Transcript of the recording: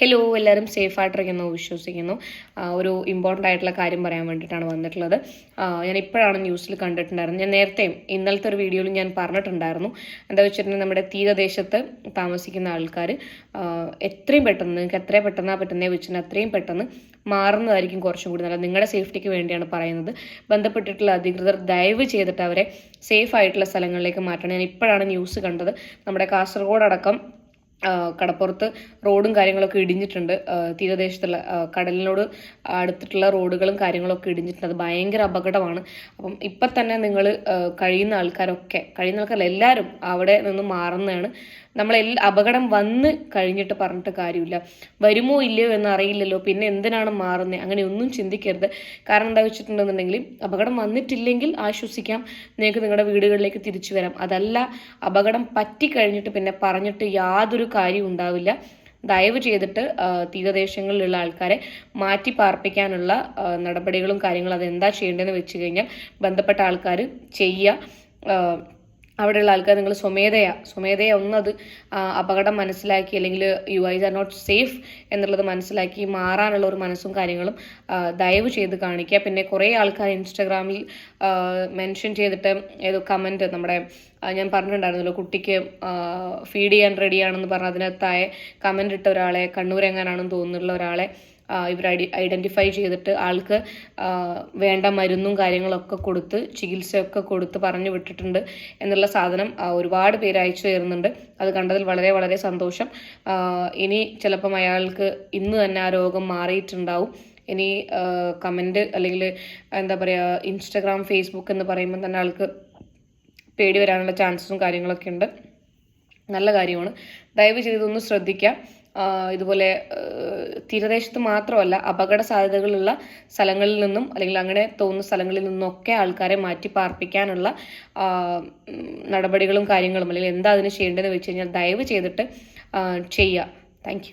Hello എല്ലാവരും safe ആയിട്ടിരിക്കുന്നു വിശ്വസിക്കുന്നു. ഒരു ഇമ്പോർട്ടന്റ് ആയിട്ടുള്ള കാര്യം പറയാൻ വേണ്ടിയിട്ടാണ് വന്നിട്ടുള്ളത്. ഞാൻ ഇപ്പോഴാണ് ന്യൂസിൽ കണ്ടിട്ടുണ്ടായിരുന്നത്. ഞാൻ നേരത്തെയും ഇന്നലത്തെ ഒരു വീഡിയോയിൽ ഞാൻ പറഞ്ഞിട്ടുണ്ടായിരുന്നു. എന്താ വെച്ചിട്ടുണ്ടെങ്കിൽ നമ്മുടെ തീരദേശത്ത് താമസിക്കുന്ന ആൾക്കാർ എത്രയും പെട്ടെന്ന് നിങ്ങൾക്ക് എത്രയും പെട്ടെന്നാണ് പറ്റുന്നത് വെച്ചിട്ടുണ്ടെങ്കിൽ അത്രയും പെട്ടെന്ന് മാറുന്നതായിരിക്കും കുറച്ചും കൂടി നല്ലത്. നിങ്ങളുടെ സേഫ്റ്റിക്ക് വേണ്ടിയാണ് പറയുന്നത്. ബന്ധപ്പെട്ടിട്ടുള്ള അധികൃതർ ദയവ് ചെയ്തിട്ട് അവരെ സേഫ് ആയിട്ടുള്ള സ്ഥലങ്ങളിലേക്ക് മാറ്റണം. ഞാൻ ഇപ്പോഴാണ് ന്യൂസ് കണ്ടത്. നമ്മുടെ കാസർഗോഡ് അടക്കം കടപ്പുറത്ത് റോഡും കാര്യങ്ങളൊക്കെ ഇടിഞ്ഞിട്ടുണ്ട്. തീരദേശത്തുള്ള കടലിനോട് അടുത്തിട്ടുള്ള റോഡുകളും കാര്യങ്ങളൊക്കെ ഇടിഞ്ഞിട്ടുണ്ട്. അത് ഭയങ്കര അപകടമാണ്. അപ്പം ഇപ്പം തന്നെ നിങ്ങൾ കഴിയുന്ന ആൾക്കാരൊക്കെ കഴിയുന്ന ആൾക്കാരല്ല എല്ലാവരും അവിടെ നിന്ന് മാറുന്നതാണ്. എല്ലാ അപകടം വന്ന് കഴിഞ്ഞിട്ട് പറഞ്ഞിട്ട് കാര്യമില്ല. വരുമോ ഇല്ലയോ എന്ന് അറിയില്ലല്ലോ. പിന്നെ എന്തിനാണ് മാറുന്നത് അങ്ങനെ ഒന്നും ചിന്തിക്കരുത്. കാരണം എന്താ വെച്ചിട്ടുണ്ടെന്നുണ്ടെങ്കിൽ അപകടം വന്നിട്ടില്ലെങ്കിൽ ആശ്വസിക്കാം. നിങ്ങൾക്ക് നിങ്ങളുടെ വീടുകളിലേക്ക് തിരിച്ചു വരാം. അതല്ല അപകടം പറ്റിക്കഴിഞ്ഞിട്ട് പിന്നെ പറഞ്ഞിട്ട് യാതൊരു കാര്യവും ഉണ്ടാവില്ല. ദയവ് ചെയ്തിട്ട് തീരദേശങ്ങളിലുള്ള ആൾക്കാരെ മാറ്റി പാർപ്പിക്കാനുള്ള നടപടികളും കാര്യങ്ങളും അതെന്താ ചെയ്യേണ്ടതെന്ന് വെച്ച് കഴിഞ്ഞാൽ ബന്ധപ്പെട്ട ആൾക്കാർ ചെയ്യുക. അവിടെയുള്ള ആൾക്കാർ നിങ്ങൾ സ്വമേധയാ സ്വമേധയാ ഒന്നത് അപകടം മനസ്സിലാക്കി അല്ലെങ്കിൽ you ice are not safe എന്നുള്ളത് മനസ്സിലാക്കി മാറാനുള്ള ഒരു മനസ്സും കാര്യങ്ങളും ദയവ് ചെയ്ത് കാണിക്കുക. പിന്നെ കുറേ ആൾക്കാർ ഇൻസ്റ്റഗ്രാമിൽ മെൻഷൻ ചെയ്തിട്ട് ഏതോ കമന്റ് നമ്മുടെ ഞാൻ പറഞ്ഞിട്ടുണ്ടായിരുന്നല്ലോ കുട്ടിക്ക് ഫീഡ് ചെയ്യാൻ റെഡിയാണെന്ന് പറഞ്ഞ് അതിനകത്തായ കമന്റ് ഇട്ട ഒരാളെ കണ്ണൂരെങ്ങാനാണെന്ന് തോന്നുന്നുള്ള ഒരാളെ ഇവർ ഐഡി ഐഡന്റിഫൈ ചെയ്തിട്ട് ആൾക്ക് വേണ്ട മരുന്നും കാര്യങ്ങളൊക്കെ കൊടുത്ത് ചികിത്സയൊക്കെ കൊടുത്ത് പറഞ്ഞു വിട്ടിട്ടുണ്ട് എന്നുള്ള സാധനം ഒരുപാട് പേര് അയച്ചു തരുന്നുണ്ട്. അത് കണ്ടതിൽ വളരെ വളരെ സന്തോഷം. ഇനി ചിലപ്പം അയാൾക്ക് ഇന്ന് തന്നെ ആ രോഗം മാറിയിട്ടുണ്ടാവും. ഇനി കമന്റ് അല്ലെങ്കിൽ എന്താ പറയുക ഇൻസ്റ്റഗ്രാം ഫേസ്ബുക്ക് എന്ന് പറയുമ്പോൾ തന്നെ ആൾക്ക് പേടി വരാനുള്ള ചാൻസസും കാര്യങ്ങളൊക്കെ ഉണ്ട്. നല്ല കാര്യമാണ്. ദയവ് ചെയ്തൊന്ന് ശ്രദ്ധിക്കാം. ഇതുപോലെ തീരദേശത്ത് മാത്രമല്ല അപകട സാധ്യതകളുള്ള സ്ഥലങ്ങളിൽ നിന്നും അല്ലെങ്കിൽ അങ്ങനെ തോന്നുന്ന സ്ഥലങ്ങളിൽ നിന്നൊക്കെ ആൾക്കാരെ മാറ്റി പാർപ്പിക്കാനുള്ള നടപടികളും കാര്യങ്ങളും അല്ലെങ്കിൽ എന്താ അതിന് ചെയ്യേണ്ടതെന്ന് വെച്ച് കഴിഞ്ഞാൽ ദയവ് ചെയ്തിട്ട് ചെയ്യുക. താങ്ക്